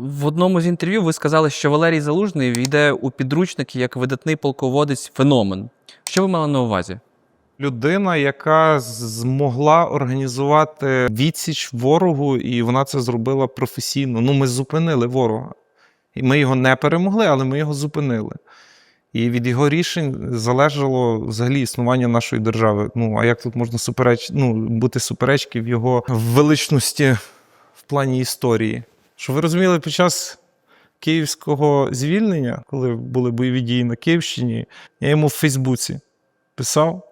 В одному з інтерв'ю ви сказали, що Валерій Залужний війде у підручники як видатний полководець феномен. Що ви мали на увазі? Людина, яка змогла організувати відсіч ворогу, і вона це зробила професійно. Ну, ми зупинили ворога. І ми його не перемогли, але ми його зупинили. І від його рішень залежало взагалі існування нашої держави. Ну, а як тут можна супереч... ну, бути суперечки в його величності в плані історії? Щоб ви розуміли, під час київського звільнення, коли були бойові дії на Київщині, я йому в Фейсбуці писав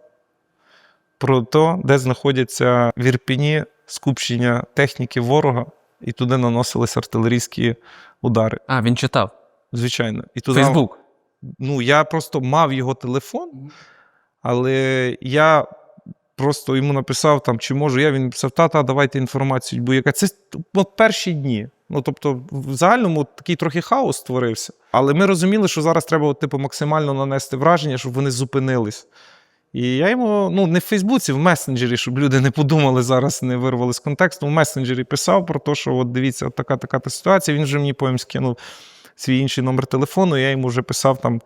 про те, де знаходяться в Ірпіні скупчення техніки ворога, і туди наносились артилерійські удари. А, він читав. Звичайно. І туди, Фейсбук. Ну, я просто мав його телефон, але я просто йому написав, там, чи можу я. Він написав, та-та, давайте інформацію. Бо яка це от перші дні. Ну, тобто, в загальному такий трохи хаос створився. Але ми розуміли, що зараз треба, от, типу, максимально нанести враження, щоб вони зупинились. І я йому, ну, не в Фейсбуці, в месенджері, щоб люди не подумали зараз, не вирвали з контексту. В месенджері писав про те, що от дивіться, от така така та ситуація. Він вже мені потім скинув свій інший номер телефону, я йому вже писав там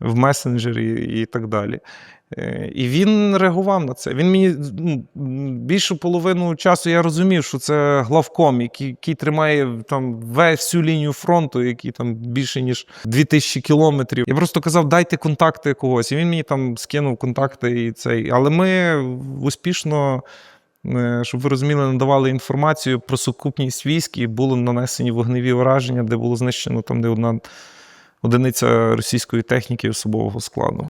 в месенджері і так далі. Е, І він реагував на це. Він мені ну, більшу половину часу я розумів, що це главком, який, який тримає там всю лінію фронту, який там більше ніж 2000 кілометрів. Я просто казав, дайте контакти когось. І він мені там скинув контакти і цей. Але ми успішно. Е, Щоб ви розуміли, надавали інформацію про сукупність військ і були нанесені вогневі ураження, де було знищено там не одна одиниця російської техніки особового складу.